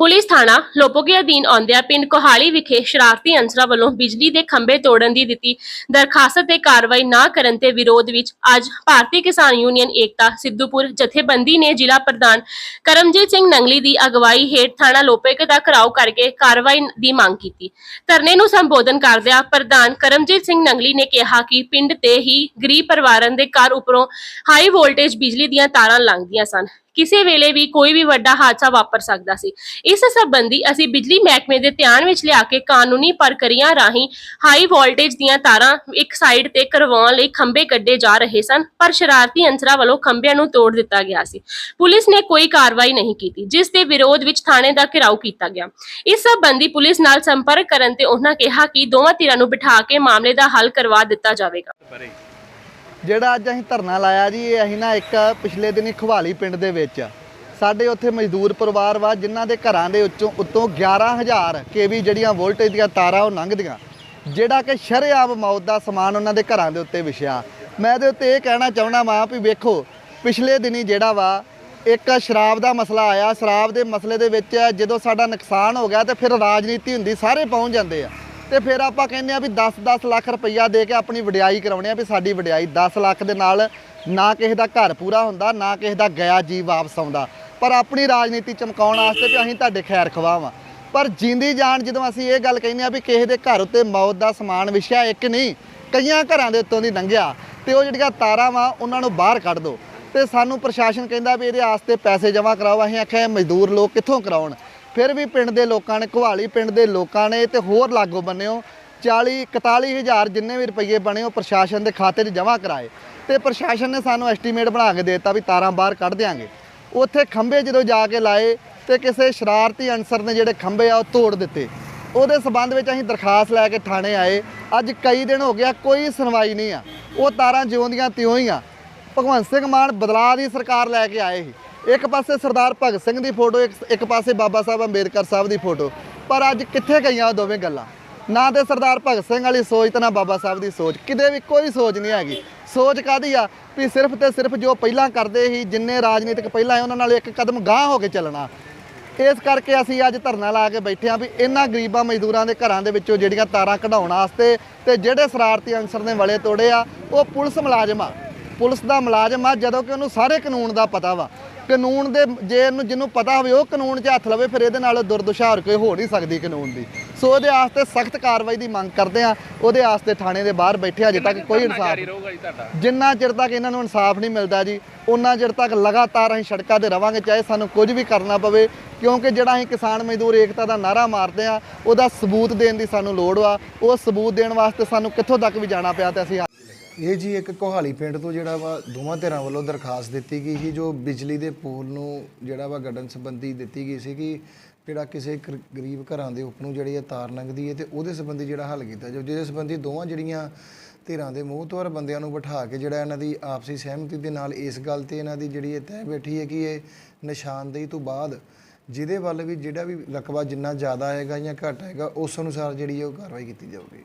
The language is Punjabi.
ਪੁਲਿਸ ਥਾਣਾ ਲੋਪੋਗੇ ਅਧੀਨ ਆਉਂਦਿਆਂ ਪਿੰਡ ਕੋਹਾਲੀ ਵਿਖੇ ਸ਼ਰਾਰਤੀ ਅਨਸਰਾਂ ਵੱਲੋਂ ਬਿਜਲੀ ਦੇ ਖੰਭੇ ਤੋੜਨ ਦੀ ਦਿੱਤੀ ਦਰਖਾਸਤ ਤੇ ਕਾਰਵਾਈ ਨਾ ਕਰਨ ਤੇ ਵਿਰੋਧ ਵਿੱਚ ਅੱਜ ਭਾਰਤੀ ਕਿਸਾਨ ਯੂਨੀਅਨ ਏਕਤਾ ਸਿੱਧੂਪੁਰ ਜਥੇਬੰਦੀ ਨੇ ਜ਼ਿਲ੍ਹਾ ਪ੍ਰਧਾਨ ਕਰਮਜੀਤ ਸਿੰਘ ਨੰਗਲੀ ਦੀ ਅਗਵਾਈ ਹੇਠ ਥਾਣਾ ਲੋਪੋਗੇ ਦਾ ਘਰਾਓ ਕਰਕੇ ਕਾਰਵਾਈ ਦੀ ਮੰਗ ਕੀਤੀ। ਧਰਨੇ ਨੂੰ ਸੰਬੋਧਨ ਕਰਦਿਆਂ ਪ੍ਰਧਾਨ ਕਰਮਜੀਤ ਸਿੰਘ ਨੰਗਲੀ ਨੇ ਕਿਹਾ ਕਿ ਪਿੰਡ ਤੇ ਹੀ ਗਰੀਬ ਪਰਿਵਾਰਾਂ ਦੇ ਘਰ ਉੱਪਰੋਂ ਹਾਈ ਵੋਲਟੇਜ ਬਿਜਲੀ ਦੀਆਂ ਤਾਰਾਂ ਲੰਘਦੀਆਂ ਸਨ। ਕਿਸੇ ਵੇਲੇ ਵੀ ਕੋਈ ਵੀ ਵੱਡਾ ਹਾਦਸਾ ਵਾਪਰ ਸਕਦਾ ਸੀ। ਇਸ ਸੰਬੰਧੀ ਅਸੀਂ ਬਿਜਲੀ ਮਹਿਕਮੇ ਦੇ ਧਿਆਨ ਵਿੱਚ ਲਿਆ ਕੇ ਕਾਨੂੰਨੀ ਪ੍ਰਕਿਰਿਆ ਰਾਹੀਂ ਹਾਈ ਵੋਲਟੇਜ ਦੀਆਂ ਤਾਰਾਂ ਇੱਕ ਸਾਈਡ ਤੇ ਕਰਵਾਉਣ ਲਈ ਖੰਭੇ ਕੱਢੇ ਜਾ ਰਹੇ ਸਨ, ਪਰ ਸ਼ਰਾਰਤੀ ਅੰਸਰਾਂ ਵੱਲੋਂ ਖੰਭਿਆਂ ਨੂੰ ਤੋੜ ਦਿੱਤਾ ਗਿਆ ਸੀ। ਪੁਲਿਸ ਨੇ ਕੋਈ ਕਾਰਵਾਈ ਨਹੀਂ ਕੀਤੀ, ਜਿਸ ਦੇ ਵਿਰੋਧ ਵਿੱਚ ਥਾਣੇ ਦਾ ਘਿਰਾਓ ਕੀਤਾ ਗਿਆ। ਇਸ ਸੰਬੰਧੀ ਪੁਲਿਸ ਨਾਲ ਸੰਪਰਕ ਕਰਨ ਤੇ ਉਹਨਾਂ ਕਿਹਾ ਕਿ ਦੋਵਾਂ ਧਿਰਾਂ ਨੂੰ ਬਿਠਾ ਕੇ ਮਾਮਲੇ ਦਾ ਹੱਲ ਕਰਵਾ ਦਿੱਤਾ ਜਾਵੇਗਾ। ਜਿਹੜਾ ਅੱਜ ਅਸੀਂ ਧਰਨਾ ਲਾਇਆ ਜੀ, ਇਹ ਅਸੀਂ ਨਾ ਇੱਕ ਪਿਛਲੇ ਦਿਨੀ ਖਵਾਲੀ ਪਿੰਡ ਦੇ ਵਿੱਚ। ਸਾਡੇ ਉੱਥੇ ਮਜ਼ਦੂਰ ਪਰਿਵਾਰ ਵਾ, ਜਿਨ੍ਹਾਂ ਦੇ ਘਰਾਂ ਦੇ ਉੱਚੋਂ ਉੱਤੋਂ 11000 ਕੇਵੀ ਜਿਹੜੀਆਂ ਵੋਲਟੇਜ ਦੀਆਂ ਤਾਰਾਂ ਉਹ ਲੰਘਦੀਆਂ। ਜਿਹੜਾ ਕਿ ਸ਼ਰੇਆਮ ਮੌਤ ਦਾ ਸਮਾਨ ਉਹਨਾਂ ਦੇ ਘਰਾਂ ਦੇ ਉੱਤੇ ਵਿਛਿਆ। ਮੈਂ ਇਹਦੇ ਉੱਤੇ ਇਹ ਕਹਿਣਾ ਚਾਹਣਾ ਵਾਂ ਵੀ ਵੇਖੋ, ਪਿਛਲੇ ਦਿਨੀ ਜਿਹੜਾ ਵਾ, ਇੱਕ ਸ਼ਰਾਬ ਦਾ ਮਸਲਾ ਆਇਆ। ਸ਼ਰਾਬ ਦੇ ਮਸਲੇ ਦੇ ਵਿੱਚ ਜਦੋਂ ਸਾਡਾ ਨੁਕਸਾਨ ਹੋ ਗਿਆ ਤੇ ਫਿਰ ਰਾਜਨੀਤੀ ਹੁੰਦੀ, ਸਾਰੇ ਪਹੁੰਚ ਜਾਂਦੇ ਆ। ਤੇ ਫਿਰ ਆਪਾਂ ਕਹਿੰਦੇ ਆ ਵੀ 10-10 ਲੱਖ ਰੁਪਈਆ ਦੇ ਕੇ ਆਪਣੀ ਵਡਿਆਈ ਕਰਾਉਣੇ ਆ ਵੀ ਸਾਡੀ ਵਡਿਆਈ 10 ਲੱਖ ਦੇ ਨਾਲ ਨਾ ਕਿਸੇ ਦਾ ਘਰ ਪੂਰਾ ਹੁੰਦਾ, ਨਾ ਕਿਸੇ ਦਾ ਗਿਆ ਜੀ ਵਾਪਸ ਆਉਂਦਾ। ਪਰ ਆਪਣੀ ਰਾਜਨੀਤੀ ਚਮਕਾਉਣ ਵਾਸਤੇ ਵੀ ਅਸੀਂ ਤੁਹਾਡੇ ਖੈਰ ਖਵਾਵਾਂ। ਪਰ ਜਿੰਦੀ ਜਾਨ ਜਦੋਂ ਅਸੀਂ ਇਹ ਗੱਲ ਕਹਿੰਦੇ ਆ ਵੀ ਕਿਸੇ ਦੇ ਘਰ ਉੱਤੇ ਮੌਤ ਦਾ ਸਮਾਨ ਵਿਛਿਆ ਇੱਕ ਨਹੀਂ, ਕਈਆਂ ਘਰਾਂ ਦੇ ਉੱਤੋਂ ਦੀ ਲੰਘਿਆ ਤੇ ਉਹ ਜਿਹੜੀਆਂ ਤਾਰਾਂ ਵਾ ਉਹਨਾਂ ਨੂੰ ਬਾਹਰ ਕੱਢ ਦਿਓ ਤੇ ਸਾਨੂੰ ਪ੍ਰਸ਼ਾਸਨ ਕਹਿੰਦਾ ਵੀ ਇਹਦੇ ਆਸਤੇ ਪੈਸੇ ਜਮ੍ਹਾਂ ਕਰਾਓ, ਅਸੀਂ ਆਖਿਆ ਮਜ਼ਦੂਰ ਲੋਕ ਕਿੱਥੋਂ ਕਰਾਉਣ? ਫਿਰ ਵੀ ਪਿੰਡ ਦੇ ਲੋਕਾਂ ਨੇ, ਘਵਾਲੀ ਪਿੰਡ ਦੇ ਲੋਕਾਂ ਨੇ ਤੇ ਹੋਰ ਲਾਗੋ ਬੰਨਿਓ। 40 41000 ਜਿੰਨੇ ਵੀ ਰੁਪਏ ਬਣੇ ਉਹ ਪ੍ਰਸ਼ਾਸਨ ਦੇ ਖਾਤੇ 'ਚ ਜਮ੍ਹਾਂ ਕਰਾਏ। ਤੇ ਪ੍ਰਸ਼ਾਸਨ ਨੇ ਸਾਨੂੰ ਐਸਟੀਮੇਟ ਬਣਾ ਕੇ ਦੇ ਦਿੱਤਾ ਵੀ ਤਾਰਾਂ ਬਾਹਰ ਕੱਢ ਦਿਆਂਗੇ। ਉੱਥੇ ਖੰਭੇ ਜਦੋਂ ਜਾ ਕੇ ਲਾਏ ਤੇ ਕਿਸੇ ਸ਼ਰਾਰਤੀ ਅਨਸਰ ਨੇ ਜਿਹੜੇ ਖੰਭੇ ਆ ਉਹ ਤੋੜ ਦਿੱਤੇ। ਉਹਦੇ ਸਬੰਧ ਵਿੱਚ ਅਸੀਂ ਦਰਖਾਸਤ ਲੈ ਕੇ ਥਾਣੇ ਆਏ। ਅੱਜ ਕਈ ਦਿਨ ਹੋ ਗਿਆ ਕੋਈ ਸੁਣਵਾਈ ਨਹੀਂ ਆ। ਉਹ ਤਾਰਾਂ ਜਿਉਂਦੀਆਂ ਤਿਉਂ ਹੀ ਆ। ਭਗਵੰਤ ਸਿੰਘ ਮਾਨ ਬਦਲਾਅ ਦੀ ਸਰਕਾਰ ਲੈ ਕੇ ਆਏ ਸੀ। ਇੱਕ ਪਾਸੇ ਸਰਦਾਰ ਭਗਤ ਸਿੰਘ ਦੀ ਫੋਟੋ, ਇੱਕ ਇੱਕ ਪਾਸੇ ਬਾਬਾ ਸਾਹਿਬ ਅੰਬੇਦਕਰ ਸਾਹਿਬ ਦੀ ਫੋਟੋ। ਪਰ ਅੱਜ ਕਿੱਥੇ ਗਈਆਂ ਉਹ ਦੋਵੇਂ ਗੱਲਾਂ? ਨਾ ਤੇ ਸਰਦਾਰ ਭਗਤ ਸਿੰਘ ਵਾਲੀ ਸੋਚ ਤੇ ਨਾ ਬਾਬਾ ਸਾਹਿਬ ਦੀ ਸੋਚ। ਕਿਤੇ ਵੀ ਕੋਈ ਸੋਚ ਨਹੀਂ ਹੈਗੀ। ਸੋਚ ਕਾਦੀ ਆ? ਵੀ ਸਿਰਫ ਤੇ ਸਿਰਫ ਜੋ ਪਹਿਲਾਂ ਕਰਦੇ ਸੀ, ਜਿੰਨੇ ਰਾਜਨੀਤਿਕ ਪਹਿਲਾਂ ਉਹਨਾਂ ਨਾਲ ਇੱਕ ਕਦਮ ਗਾਂਹ ਹੋ ਕੇ ਚੱਲਣਾ। ਇਸ ਕਰਕੇ ਅਸੀਂ ਅੱਜ ਧਰਨਾ ਲਾ ਕੇ ਬੈਠੇ ਆ ਵੀ ਇਹਨਾਂ ਗਰੀਬਾਂ ਮਜ਼ਦੂਰਾਂ ਦੇ ਘਰਾਂ ਦੇ ਵਿੱਚੋਂ ਜਿਹੜੀਆਂ ਤਾਰਾਂ ਕਢਾਉਣ ਵਾਸਤੇ ਤੇ ਜਿਹੜੇ ਸ਼ਰਾਰਤੀ ਅਨਸਰ ਨੇ ਵਲੇ ਤੋੜੇ ਆ, ਉਹ ਪੁਲਿਸ ਮੁਲਾਜ਼ਮ ਆ। ਪੁਲਿਸ ਦਾ ਮੁਲਾਜ਼ਮ ਆ, ਜਦੋਂ ਕਿ ਉਹਨੂੰ ਸਾਰੇ ਕਾਨੂੰਨ ਦਾ ਪਤਾ ਵਾ। ਕਾਨੂੰਨ ਦੇ ਜੇ ਇਹਨੂੰ ਜਿਹਨੂੰ ਪਤਾ ਹੋਵੇ ਉਹ ਕਾਨੂੰਨ 'ਚ ਹੱਥ ਲਵੇ ਫਿਰ ਇਹਦੇ ਨਾਲ ਦੁਰਦਸ਼ਾ ਹੋਰ ਕੋਈ ਹੋ ਨਹੀਂ ਸਕਦੀ ਕਾਨੂੰਨ ਦੀ। ਸੋ ਉਹਦੇ ਵਾਸਤੇ ਸਖਤ ਕਾਰਵਾਈ ਦੀ ਮੰਗ ਕਰਦੇ ਆ ਉਹਦੇ ਵਾਸਤੇ ਥਾਣੇ ਦੇ ਬਾਹਰ ਬੈਠੇ ਅਜੇ ਤੱਕ ਕੋਈ ਇਨਸਾਫ ਜਿੰਨਾ ਚਿਰ ਤੱਕ ਇਹਨਾਂ ਨੂੰ ਇਨਸਾਫ ਨਹੀਂ ਮਿਲਦਾ ਜੀ ਉਹਨਾਂ ਚਿਰ ਤੱਕ ਲਗਾਤਾਰ ਅਸੀਂ ਸੜਕਾਂ ਤੇ ਰਵਾਂਗੇ ਚਾਹੇ ਸਾਨੂੰ ਕੁਝ ਵੀ ਕਰਨਾ ਪਵੇ ਕਿਉਂਕਿ ਜਿਹੜਾ ਅਸੀਂ ਕਿਸਾਨ ਮਜ਼ਦੂਰ ਏਕਤਾ ਦਾ ਨਾਰਾ ਮਾਰਦੇ ਆ ਉਹਦਾ ਸਬੂਤ ਦੇਣ ਦੀ ਸਾਨੂੰ ਲੋੜ ਵਾ। ਉਹ ਸਬੂਤ ਦੇਣ ਵਾਸਤੇ ਸਾਨੂੰ ਕਿੱਥੋਂ ਤੱਕ ਵੀ ਜਾਣਾ ਪਿਆ ਤੇ ਅਸੀਂ ਇਹ ਜੀ ਇੱਕ ਕੋਹਾਲੀ ਪਿੰਡ ਤੋਂ ਜਿਹੜਾ ਵਾ ਦੋਵਾਂ ਧਿਰਾਂ ਵੱਲੋਂ ਦਰਖਾਸਤ ਦਿੱਤੀ ਗਈ ਸੀ, ਜੋ ਬਿਜਲੀ ਦੇ ਪੋਲ ਨੂੰ ਜਿਹੜਾ ਵਾ ਗੱਡਣ ਸੰਬੰਧੀ ਦਿੱਤੀ ਗਈ ਸੀ ਕਿ ਜਿਹੜਾ ਕਿਸੇ ਗਰ- ਗਰੀਬ ਘਰਾਂ ਦੇ ਉੱਪਰ ਨੂੰ ਜਿਹੜੀ ਇਹ ਤਾਰ ਲੰਘਦੀ ਹੈ ਤੇ ਉਹਦੇ ਸੰਬੰਧੀ ਜਿਹੜਾ ਹੱਲ ਕੀਤਾ ਜਾਵੇ ਜਿਹਦੇ ਸੰਬੰਧੀ ਦੋਵਾਂ ਜਿਹੜੀਆਂ ਧਿਰਾਂ ਦੇ ਮੋਹਤਵਰ ਬੰਦਿਆਂ ਨੂੰ ਬਿਠਾ ਕੇ ਜਿਹੜਾ ਇਹਨਾਂ ਦੀ ਆਪਸੀ ਸਹਿਮਤੀ ਦੇ ਨਾਲ ਇਸ ਗੱਲ ਤੇ ਇਹਨਾਂ ਦੀ ਜਿਹੜੀ ਇਹ ਤੈਅ ਬੈਠੀ ਹੈ ਕਿ ਇਹ ਨਿਸ਼ਾਨਦੇਹੀ ਤੋਂ ਬਾਅਦ ਜਿਹਦੇ ਵੱਲ ਵੀ ਜਿਹੜਾ ਵੀ ਰਕਬਾ ਜਿੰਨਾ ਜ਼ਿਆਦਾ ਆਏਗਾ ਜਾਂ ਘੱਟ ਆਏਗਾ ਉਸ ਅਨੁਸਾਰ ਜਿਹੜੀ ਹੈ ਉਹ ਕਾਰਵਾਈ ਕੀਤੀ ਜਾਊਗੀ।